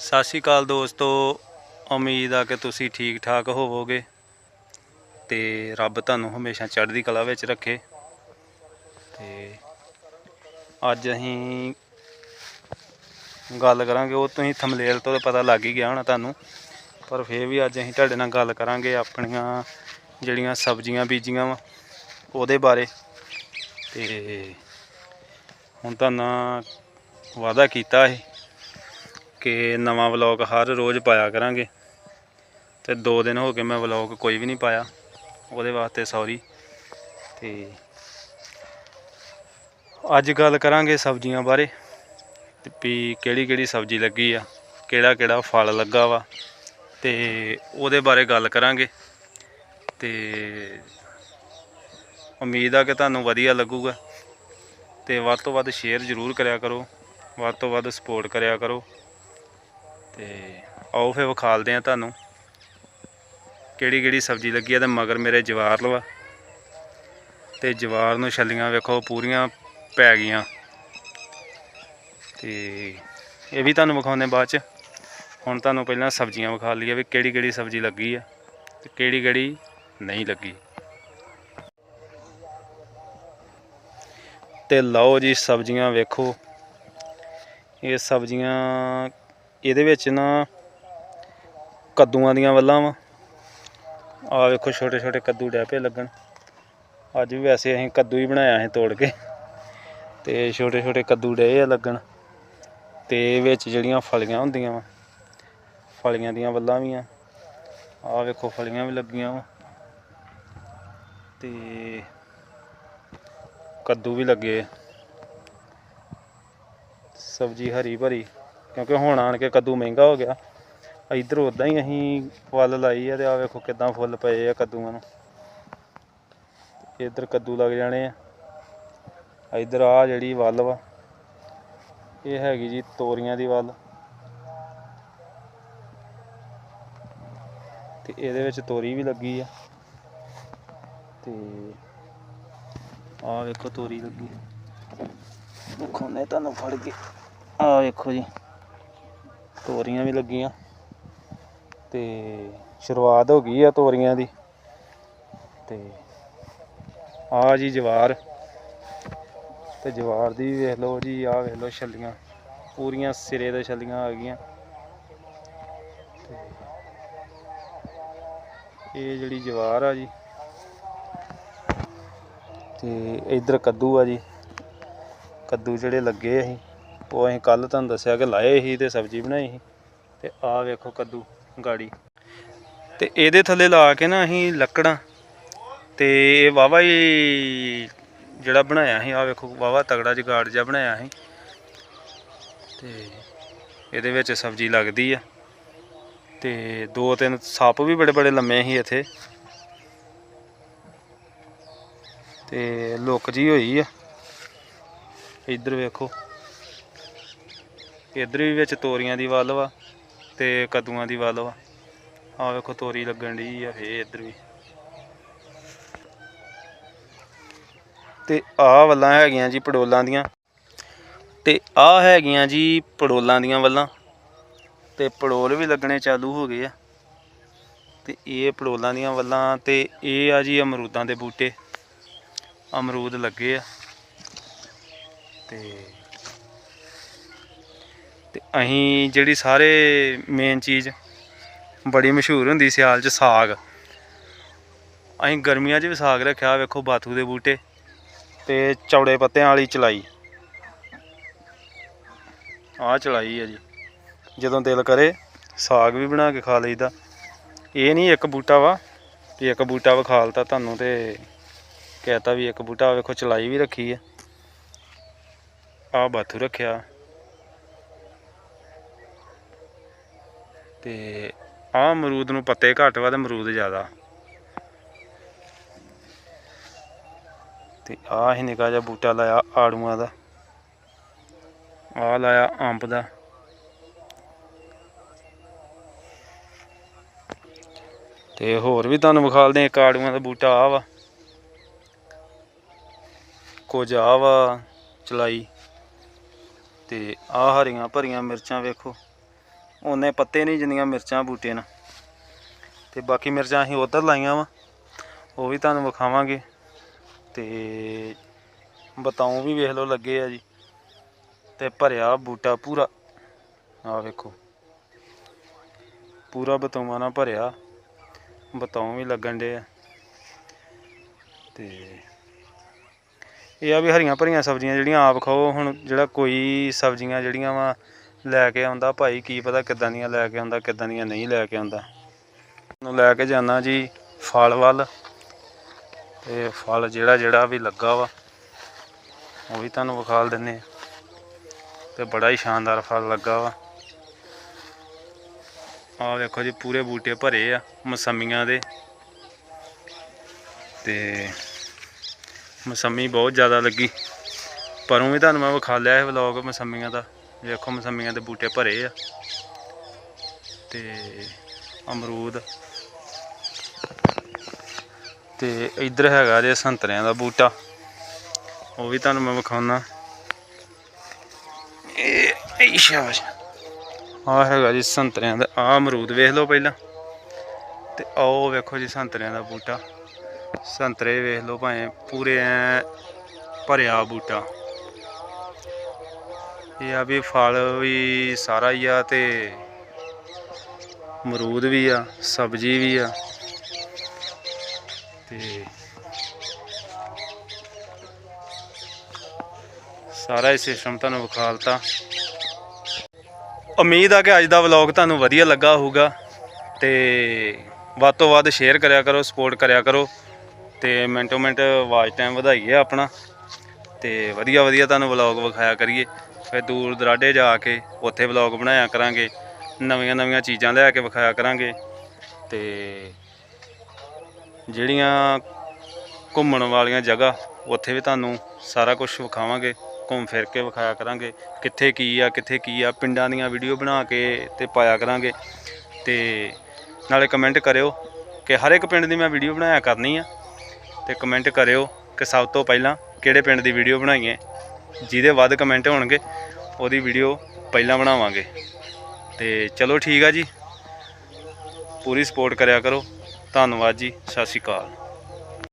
ਸਤਿ ਸ਼੍ਰੀ ਅਕਾਲ ਦੋਸਤੋ, ਉਮੀਦ ਆ ਕਿ ਤੁਸੀਂ ਠੀਕ ਠਾਕ ਹੋਵੋਗੇ ਤੇ ਰੱਬ ਤੁਹਾਨੂੰ ਹਮੇਸ਼ਾ ਚੜ੍ਹਦੀ ਕਲਾ ਵਿੱਚ ਰੱਖੇ ਤੇ ਅੱਜ ਅਸੀਂ ਗੱਲ ਕਰਾਂਗੇ, ਉਹ ਤੁਸੀਂ ਥੰਬਨੇਲ ਤੋਂ ਪਤਾ ਲੱਗ ਹੀ ਗਿਆ ਹੋਣਾ ਤੁਹਾਨੂੰ, ਪਰ ਫੇਰ ਵੀ ਅੱਜ ਅਸੀਂ ਤੁਹਾਡੇ ਨਾਲ ਗੱਲ ਕਰਾਂਗੇ ਆਪਣੀਆਂ ਜਿਹੜੀਆਂ ਸਬਜ਼ੀਆਂ ਬੀਜੀਆਂ ਵਾ, ਉਹਦੇ ਬਾਰੇ ਤੇ ਹੁਣ ਤਾਂ ਨਾ ਵਾਅਦਾ ਕੀਤਾ ਸੀ। ਕਿ ਨਵਾਂ ਵਲੌਗ ਹਰ ਰੋਜ਼ ਪਾਇਆ ਕਰਾਂਗੇ। ਤੇ 2 ਦਿਨ ਹੋ ਗਏ ਮੈਂ ਵਲੌਗ ਕੋਈ ਵੀ ਨਹੀਂ ਪਾਇਆ। ਉਹਦੇ ਵਾਸਤੇ ਸੌਰੀ ਤੇ ਅੱਜ ਗੱਲ ਕਰਾਂਗੇ ਸਬਜ਼ੀਆਂ ਬਾਰੇ। ਤੇ ਵੀ ਕਿਹੜੀ ਕਿਹੜੀ ਸਬਜ਼ੀ ਲੱਗੀ ਆ, ਕਿਹੜਾ ਕਿਹੜਾ ਫਲ ਲੱਗਾ ਵਾ। ਤੇ ਉਹਦੇ ਬਾਰੇ ਗੱਲ ਕਰਾਂਗੇ। ਤੇ ਉਮੀਦ ਆ ਕਿ ਤੁਹਾਨੂੰ ਵਧੀਆ ਲੱਗੂਗਾ। ਤੇ ਵੱਧ ਤੋਂ ਵੱਧ ਸ਼ੇਅਰ ਜ਼ਰੂਰ ਕਰਿਆ ਕਰੋ। ਵੱਧ ਤੋਂ ਵੱਧ ਸਪੋਰਟ ਕਰਿਆ ਕਰੋ। ਤੇ ਆਓ ਫੇ ਵਿਖਾਲਦੇ ਆ ਤੁਹਾਨੂੰ। ਕਿਹੜੀ ਕਿਹੜੀ ਸਬਜ਼ੀ ਲੱਗੀ ਆ ਤੇ ਮਗਰ ਮੇਰੇ ਜਵਾਰ ਲਵਾ। ਤੇ ਜਵਾਰ ਨੂੰ ਛੱਲੀਆਂ ਵੇਖੋ, ਪੂਰੀਆਂ ਪੈ ਗਈਆਂ। ਤੇ ਇਹ ਵੀ ਤੁਹਾਨੂੰ ਵਿਖਾਉਂਦੇ ਬਾਅਦ ਚ। ਹੁਣ ਤੁਹਾਨੂੰ ਪਹਿਲਾਂ ਸਬਜ਼ੀਆਂ ਵਿਖਾ ਲਈਏ ਵੀ ਕਿਹੜੀ ਕਿਹੜੀ ਸਬਜ਼ੀ ਲੱਗੀ ਆ ਤੇ ਕਿਹੜੀ ਕਿਹੜੀ ਨਹੀਂ ਲੱਗੀ। ਤੇ ਲਓ ਜੀ ਸਬਜ਼ੀਆਂ ਵੇਖੋ। ਇਹ ਸਬਜ਼ੀਆਂ ਇਹਦੇ ਵਿੱਚ ਨਾ ਕੱਦੂਆਂ ਦੀਆਂ ਵੱਲਾਂ ਵਾ। ਆ ਵੇਖੋ, ਛੋਟੇ ਛੋਟੇ ਕੱਦੂ ਡੈ ਪਏ ਲੱਗਣ। ਅੱਜ ਵੀ ਵੈਸੇ ਅਸੀਂ ਕੱਦੂ ਹੀ ਬਣਾਇਆ ਸੀ ਤੋੜ ਕੇ। ਤੇ ਛੋਟੇ ਛੋਟੇ ਕੱਦੂ ਡਏ ਆ ਲੱਗਣ। ਤੇ ਵਿੱਚ ਜਿਹੜੀਆਂ ਫਲੀਆਂ ਹੁੰਦੀਆਂ ਵਾ, ਫਲੀਆਂ ਦੀਆਂ ਵੱਲਾਂ ਵੀ ਆ। ਆ ਵੇਖੋ, ਫਲੀਆਂ ਵੀ ਲੱਗੀਆਂ ਵਾ। ਤੇ ਕੱਦੂ ਵੀ ਲੱਗੇ ਸਬਜ਼ੀ ਹਰੀ ਭਰੀ। ਕਿਉਂਕਿ ਹੁਣ ਆਣ ਕੇ ਕੱਦੂ ਮਹਿੰਗਾ ਹੋ ਗਿਆ। ਇਧਰ ਉਦਾਂ ਹੀ ਅਸੀਂ ਫੁੱਲ ਲਾਈ ਆ ਤੇ ਆ ਵੇਖੋ ਕਿਦਾਂ ਫੁੱਲ ਪਏ ਆ ਕੱਦੂਆਂ ਨੂੰ। ਇਧਰ ਕੱਦੂ ਲੱਗ ਜਾਣੇ ਆ। ਇਧਰ ਆ ਜਿਹੜੀ ਵੱਲ ਵਾ, ਇਹ ਹੈਗੀ ਜੀ ਤੋਰੀਆਂ ਦੀ ਵੱਲ। ਤੇ ਇਹਦੇ ਵਿੱਚ ਤੋਰੀ ਵੀ ਲੱਗੀ ਆ। ਤੇ ਆ ਵੇਖੋ ਤੋਰੀ ਲੱਗੀ। ਦੇਖੋ ਨੇ ਤੁਹਾਨੂੰ ਫੜ ਕੇ। ਆ ਵੇਖੋ ਜੀ। ਤੋਰੀਆਂ ਵੀ ਲੱਗੀਆਂ। ਤੇ ਸ਼ੁਰੂਆਤ ਹੋ ਗਈ ਆ ਤੋਰੀਆਂ ਦੀ। ਤੇ ਆ ਜੀ ਜਵਾਰ। ਤੇ ਜਵਾਰ ਦੀ ਵੇਖ ਲਓ ਜੀ, ਆ ਵੇਖ ਲਓ ਛੱਲੀਆਂ। ਪੂਰੀਆਂ ਸਿਰੇ ਦੇ ਛੱਲੀਆਂ ਆ ਗਈਆਂ। ਇਹ ਜਿਹੜੀ ਜਵਾਰ ਆ ਜੀ, ਤੇ ਇਧਰ ਕੱਦੂ ਆ ਜੀ। ਕੱਦੂ ਜਿਹੜੇ ਲੱਗੇ ਅਸੀਂ। ਉਹ ਅਸੀਂ ਕੱਲ ਤੁਹਾਨੂੰ ਦੱਸਿਆ ਕਿ ਲਾਏ ਸੀ ਤੇ ਸਬਜ਼ੀ ਬਣਾਈ ਸੀ ਤੇ ਆਹ ਵੇਖੋ ਕੱਦੂ ਗਾੜੀ। ਤੇ ਇਹਦੇ ਥੱਲੇ ਲਾ ਕੇ ਨਾ ਅਸੀਂ ਲੱਕੜਾਂ ਤੇ ਇਹ ਵਾਵਾ ਹੀ ਜਿਹੜਾ ਬਣਾਇਆ ਸੀ, ਆਹ ਵੇਖੋ ਵਾਵਾ ਤਗੜਾ ਜਗਾੜ ਜਿਹਾ ਬਣਾਇਆ ਸੀ। ਤੇ ਇਹਦੇ ਵਿੱਚ ਸਬਜ਼ੀ ਲੱਗਦੀ ਆ। ਤੇ ਦੋ ਤਿੰਨ ਸੱਪ ਵੀ ਬੜੇ ਬੜੇ ਲੰਮੇ ਸੀ ਇੱਥੇ। ਤੇ ਲੁੱਕ ਜੀ ਹੋਈ ਆ। ਇੱਧਰ ਵੇਖੋ। ਇੱਧਰ ਵੀ ਵਿੱਚ ਤੋਰੀਆਂ ਦੀ ਵੱਲ ਵਾ ਤੇ ਕੱਦੂਆਂ ਦੀ ਵੱਲ ਵਾ। ਆ ਵੇਖੋ ਤੋਰੀ ਲੱਗਣ ਦੀ ਆ ਫੇ ਇੱਧਰ ਵੀ। ਤੇ ਆਹ ਵੱਲਾਂ ਹੈਗੀਆਂ ਜੀ ਪੜੋਲਾਂ ਦੀਆਂ। ਤੇ ਆਹ ਹੈਗੀਆਂ ਜੀ ਪੜੋਲਾਂ ਦੀਆਂ ਵੱਲਾਂ। ਤੇ ਪੜੋਲ ਵੀ ਲੱਗਣੇ ਚਾਲੂ ਹੋ ਗਏ ਆ। ਤੇ ਇਹ ਪੜੋਲਾਂ ਦੀਆਂ ਵੱਲਾਂ ਤੇ ਇਹ ਆ ਜੀ ਅਮਰੂਦਾਂ ਦੇ ਬੂਟੇ। ਅਮਰੂਦ ਲੱਗੇ ਆ। ਤੇ ਤੇ ਅਸੀਂ ਜਿਹੜੀ ਸਾਰੇ ਮੇਨ ਚੀਜ਼ ਬੜੀ ਮਸ਼ਹੂਰ ਹੁੰਦੀ ਸਿਆਲ 'ਚ ਸਾਗ। ਅਸੀਂ ਗਰਮੀਆਂ 'ਚ ਵੀ ਸਾਗ ਰੱਖਿਆ, ਵੇਖੋ ਬਾਥੂ ਦੇ ਬੂਟੇ ਤੇ ਚੌੜੇ ਪੱਤਿਆਂ ਵਾਲੀ ਚਲਾਈ। ਆਹ ਚਲਾਈ ਹੈ ਜੀ। ਜਦੋਂ ਦਿਲ ਕਰੇ ਸਾਗ ਵੀ ਬਣਾ ਕੇ ਖਾ ਲਈਦਾ। ਇਹ ਨਹੀਂ ਇੱਕ ਬੂਟਾ ਵਾ, ਵੀ ਇੱਕ ਬੂਟਾ ਵਿਖਾਲਤਾ ਤੁਹਾਨੂੰ ਤੇ ਕਹਿਤਾ ਵੀ ਇੱਕ ਬੂਟਾ ਵੇਖੋ ਚਲਾਈ ਵੀ ਰੱਖੀ ਆ। ਆ ਬਾਥੂ ਰੱਖਿਆ। ਤੇ ਆ ਅਮਰੂਦ ਨੂੰ ਪੱਤੇ ਘੱਟ ਵਾ ਤੇ ਅਮਰੂਦ ਜ਼ਿਆਦਾ। ਤੇ ਆਹ ਹੀ ਨਿਕਾ ਜਿਹਾ ਬੂਟਾ ਲਾਇਆ ਆੜੂਆਂ ਦਾ। ਆਹ ਲਾਇਆ ਅੰਬ ਦਾ। ਤੇ ਹੋਰ ਵੀ ਤੁਹਾਨੂੰ ਵਿਖਾਲਦੇ ਇੱਕ ਆੜੂਆਂ ਦਾ ਬੂਟਾ ਆ ਵਾ। ਕੁਝ ਆ ਵਾ ਚਲਾਈ। ਤੇ ਆ ਹਰੀਆਂ ਭਰੀਆਂ ਮਿਰਚਾਂ ਵੇਖੋ। ਉਹਨੇ ਪੱਤੇ ਨਹੀਂ ਜਿੰਨੀਆਂ ਮਿਰਚਾਂ ਬੂਟੇ ਨਾਲ ਤੇ ਬਾਕੀ ਮਿਰਚਾਂ ਅਸੀਂ ਉਧਰ ਲਾਈਆਂ ਵਾ। ਉਹ ਵੀ ਤੁਹਾਨੂੰ ਵਿਖਾਵਾਂਗੇ। ਤੇ ਬਤਾਉ ਵੀ ਵੇਖ ਲਓ ਲੱਗੇ ਆ ਜੀ। ਤੇ ਭਰਿਆ ਬੂਟਾ ਪੂਰਾ। ਆ ਵੇਖੋ। ਪੂਰਾ ਬਤਾਉਆਂ ਨਾਲ ਭਰਿਆ। ਬਤਾਉ ਵੀ ਲੱਗਣ ਦੇ ਆ। ਤੇ ਇਹ ਆ ਵੀ ਹਰੀਆਂ ਭਰੀਆਂ ਸਬਜ਼ੀਆਂ ਜਿਹੜੀਆਂ ਆਪ ਖਾਓ। ਹੁਣ ਜਿਹੜਾ ਕੋਈ ਸਬਜ਼ੀਆਂ ਜਿਹੜੀਆਂ ਵਾ ਲੈ ਕੇ ਆਉਂਦਾ ਭਾਈ, ਕੀ ਪਤਾ ਕਿੱਦਾਂ ਦੀਆਂ ਲੈ ਕੇ ਆਉਂਦਾ, ਕਿੱਦਾਂ ਦੀਆਂ ਨਹੀਂ ਲੈ ਕੇ ਆਉਂਦਾ। ਨੂੰ ਲੈ ਕੇ ਜਾਣਾ ਜੀ ਫਲ ਵੱਲ। ਤੇ ਫਲ ਜਿਹੜਾ ਜਿਹੜਾ ਵੀ ਲੱਗਾ ਵਾ, ਉਹ ਵੀ ਤੁਹਾਨੂੰ ਵਿਖਾਲ ਦਿੰਨੇ ਆ ਤੇ ਬੜਾ ਹੀ ਸ਼ਾਨਦਾਰ ਫਲ ਲੱਗਾ ਵਾ। ਆਹ ਵੇਖੋ ਜੀ, ਪੂਰੇ ਬੂਟੇ ਭਰੇ ਆ ਮਸੰਮੀਆਂ ਦੇ। ਤੇ ਮਸੰਮੀ ਬਹੁਤ ਜ਼ਿਆਦਾ ਲੱਗੀ। ਪਰੋਂ ਵੀ ਤੁਹਾਨੂੰ ਮੈਂ ਵਿਖਾ ਲਿਆ ਇਹ ਵਲੌਗ ਮਸੰਮੀਆਂ ਦਾ। ਵੇਖੋ ਮਸੰਮੀਆਂ ਦੇ ਬੂਟੇ ਭਰੇ ਆ। ਤੇ ਅਮਰੂਦ। ਤੇ ਇੱਧਰ ਹੈਗਾ ਜੇ ਸੰਤਰਿਆਂ ਦਾ ਬੂਟਾ। ਉਹ ਵੀ ਤੁਹਾਨੂੰ ਮੈਂ ਵਿਖਾਉਣਾ। ਇਹ ਸ਼ਾਬਾਸ਼। ਆ ਹੈਗਾ ਜੀ ਸੰਤਰਿਆਂ ਦਾ ਆ ਅਮਰੂਦ ਵੇਖ ਲਓ ਪਹਿਲਾਂ। ਤੇ ਆਓ ਵੇਖੋ ਜੀ ਸੰਤਰਿਆਂ ਦਾ ਬੂਟਾ। ਸੰਤਰੇ ਵੇਖ ਲਓ ਭਾਵੇਂ ਪੂਰੇ ਭਰਿਆ ਬੂਟਾ। ਇਹ ਆ ਵੀ ਫਲ ਵੀ ਸਾਰਾ ਹੀ ਆ ਤੇ ਮਰੂਦ ਵੀ ਆ, ਸਬਜ਼ੀ ਵੀ ਆ। ਤੇ ਸਾਰਾ ਹੀ ਸਿਸਟਮ ਤੁਹਾਨੂੰ ਵਿਖਾਲਤਾ। ਉਮੀਦ ਆ ਕਿ ਅੱਜ ਦਾ ਵਲੌਗ ਤੁਹਾਨੂੰ ਵਧੀਆ ਲੱਗਾ ਹੋਊਗਾ ਤੇ ਵੱਧ ਤੋਂ ਵੱਧ ਸ਼ੇਅਰ ਕਰਿਆ ਕਰੋ ਸਪੋਰਟ ਕਰਿਆ ਕਰੋ ਤੇ ਮਿੰਟੋ ਮਿੰਟ ਵਾਚ ਟਾਈਮ ਵਧਾਈਏ ਆਪਣਾ। ਤੇ ਵਧੀਆ ਵਧੀਆ ਤੁਹਾਨੂੰ ਵਲੌਗ ਵਿਖਾਇਆ ਕਰੀਏ। ਫਿਰ ਦੂਰ ਦਰਾਡੇ ਜਾ ਕੇ ਉੱਥੇ ਵਲੌਗ ਬਣਾਇਆ ਕਰਾਂਗੇ, ਨਵੀਆਂ ਨਵੀਆਂ ਚੀਜ਼ਾਂ ਲੈ ਕੇ ਵਿਖਾਇਆ ਕਰਾਂਗੇ ਤੇ ਜਿਹੜੀਆਂ ਘੁੰਮਣ ਵਾਲੀਆਂ ਜਗ੍ਹਾ, ਉੱਥੇ ਵੀ ਤੁਹਾਨੂੰ ਸਾਰਾ ਕੁਝ ਵਿਖਾਵਾਂਗੇ, ਘੁੰਮ ਫਿਰ ਕੇ ਵਿਖਾਇਆ ਕਰਾਂਗੇ, ਕਿੱਥੇ ਕੀ ਆ, ਕਿੱਥੇ ਕੀ ਆ, ਪਿੰਡਾਂ ਦੀਆਂ ਵੀਡੀਓ ਬਣਾ ਕੇ ਤੇ ਪਾਇਆ ਕਰਾਂਗੇ ਤੇ ਨਾਲੇ ਕਮੈਂਟ ਕਰਿਓ ਕਿ ਹਰ ਇੱਕ ਪਿੰਡ ਦੀ ਮੈਂ ਵੀਡੀਓ ਬਣਾਇਆ ਕਰਨੀ ਆ ਤੇ ਕਮੈਂਟ ਕਰਿਓ ਕਿ ਸਭ ਤੋਂ ਪਹਿਲਾਂ ਕਿਹੜੇ ਪਿੰਡ ਦੀ ਵੀਡੀਓ ਬਣਾਈਏ। ਜਿਹਦੇ ਵੱਧ ਕਮੈਂਟ ਹੋਣਗੇ, ਉਹਦੀ ਵੀਡੀਓ ਪਹਿਲਾਂ ਬਣਾਵਾਂਗੇ। ਤੇ ਚਲੋ ਠੀਕ ਆ ਜੀ। ਪੂਰੀ ਸਪੋਰਟ ਕਰਿਆ ਕਰੋ। ਧੰਨਵਾਦ ਜੀ। ਸਤਿ ਸ਼੍ਰੀ ਅਕਾਲ।